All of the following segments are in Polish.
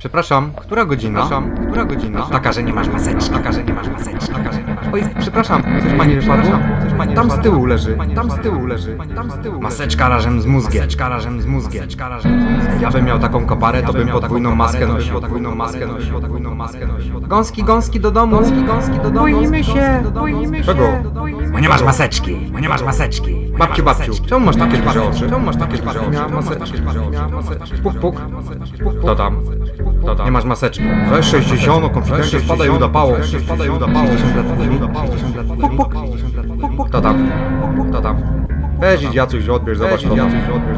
Przepraszam, która godzina? Przepraszam, która godzina? Taka, że nie masz maseczki. Taka, że nie masz maseczki. Taka, że nie masz Oj, przepraszam, coś pani wypadło? Pani Tam z tyłu leży, tam z tyłu leży, tam z tyłu Maseczka razem z mózgiem. Maseczka razem z mózgiem. Maseczka razem z mózgiem. Ja bym miał taką koparę, to bym podwójną maskę nosił, podwójną maskę nosił, podwójną maskę nosił. Gąski, gąski do domu, gąski, gąski do domu. Boimy się, boimy się. Czego? Bo nie masz maseczki. Bo nie masz maseczki. Babciu, masz babciu, czemu masz takie duże oczy? Czemu masz takie duże oczy? Puk, puk. To tam. To tam. Nie masz maseczki. Weź 60, konfidencie spada i udapało. Spada i udapało. Puk, puk. Puk, puk. To tam. To tam. Weź idź Jacuś, odbierz, zobacz to tam.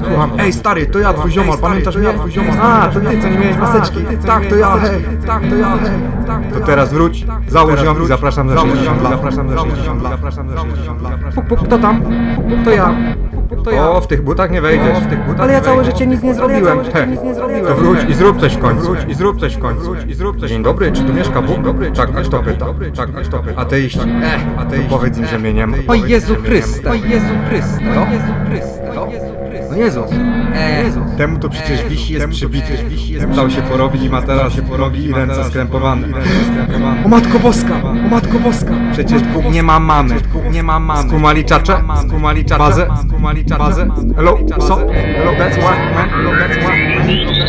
Słucham. Ej stary, to ja twój ziomal, pamiętasz mnie? Twój ziomal. A, to ty, co nie miałeś maseczki. Tak, to ja, hej. Tak, to ja, hej. To teraz wróć, załóż ją i zapraszam za 60 lat. Zapraszam za 60 lat. Zapraszam za 60 lat. Puk, puk, to tam. To ja. To ja. O, w tych butach nie wejdziesz. w tych butach Ale ja całe życie nic nie zrobiłem. He. To wróć i zrób coś w końcu. Wróć i zrób coś w końcu. I zrób coś. Dzień dobry, czy tu mieszka Bóg? Dobry, tak, aż to pyta. Tak, aż to pyta. Ateiści. Eh, ateiści. Powiedz im, że mnie nie ma. O Jezu Chryste. O Jezu Chryste. O Jezu Chryste. No Jezus. Jezus. Temu to przecież wisi jest przybity. Dał się porobić i ma teraz się porobi i ręce skrępowane. O Matko Boska! O Matko Boska! Przecież Bóg nie ma mamy. Nie ma mamy. Skumali czacze? Skumali czacze? Bazę? Skumali? Hello? So? Hello? That's what, man? Hello? That's what, man?